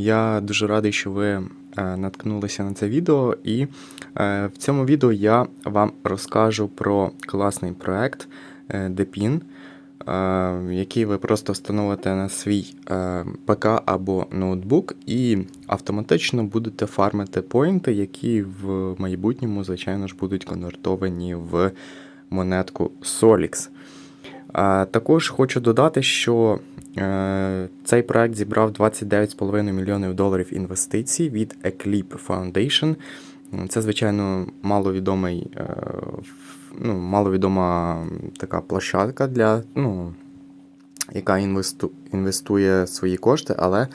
Я дуже радий, що ви е, наткнулися на це відео, і е, в цьому відео я вам розкажу про класний проект Depin, е, який ви просто встановите на свій ПК або ноутбук, і автоматично будете фармити поінти, які в майбутньому, звичайно ж, будуть конвертовані в монетку Solix. Також хочу додати, що цей проект зібрав 29,5 мільйонів доларів інвестицій від Eclipse Foundation. Це, звичайно, маловідомий, е, ну, маловідома така площадка, для, ну, яка інвесту, інвестує свої кошти, але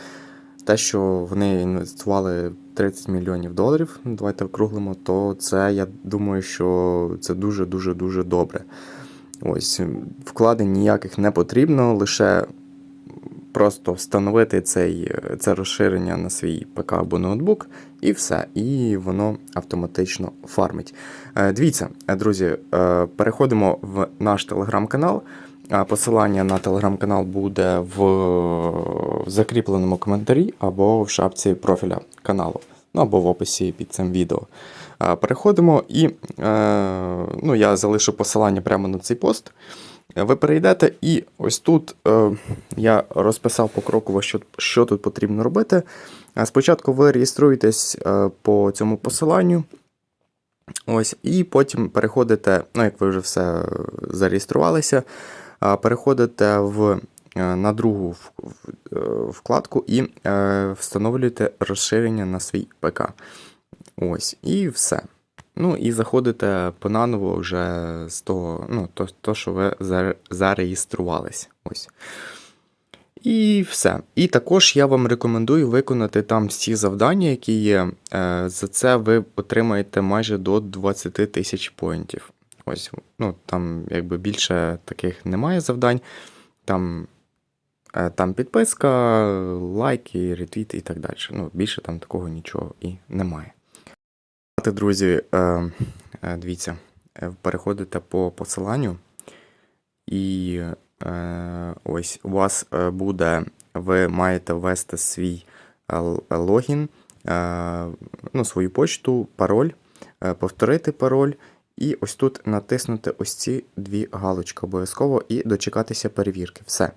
те, що вони інвестували 30 мільйонів доларів, давайте округлимо, то це, я думаю, що це дуже-дуже дуже добре. Ось вкладень ніяких не потрібно, лише просто встановити цей, це розширення на свій ПК або ноутбук, і все. І воно автоматично фармить. Е, Дивіться, е, друзі, е, переходимо в наш телеграм-канал. Посилання на телеграм-канал буде в закріпленому коментарі або в шапці профіля каналу, ну або в описі під цим відео. Переходимо і ну, я залишу посилання прямо на цей пост. Ви перейдете, і ось тут е, я розписав покроково, що, що тут потрібно робити. Спочатку ви реєструєтесь е, по цьому посиланню. Ось, і потім переходите, ну, як ви вже все е, зареєструвалися, е, переходите в, на другу вкладку і встановлюєте розширення на свій ПК. Ось, і все. Ну і заходите понаново вже з того, ну, то, то що ви заре- зареєструвались. Ось. І все. І також я вам рекомендую виконати там всі завдання, які є. Е, За це ви отримаєте майже до 20 тисяч поінтів. Ось, ну там якби більше таких немає завдань. Там, е, там підписка, лайки, ретвіти і так далі. Ну, більше там такого нічого і немає. Знаєте, Друзі, е, е, дивіться, е, переходите по посиланню, і ось у вас буде, ви маєте ввести свій логін, ну, свою почту, пароль, повторити пароль, і ось тут натиснути ось ці дві галочки обов'язково і дочекатися перевірки. Все.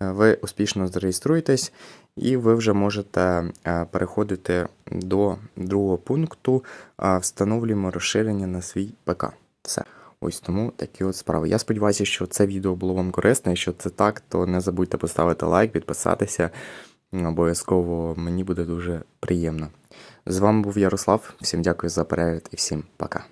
Ви успішно зареєструєтесь, і ви вже можете е, переходити до другого пункту. Встановлюємо розширення на свій ПК. Все. Ось тому такі от справи. Я сподіваюся, що це відео було вам корисне. Якщо це так, то не забудьте поставити лайк, підписатися. Обов'язково мені буде дуже приємно. З вами був Ярослав. Всім дякую за перегляд і всім пока.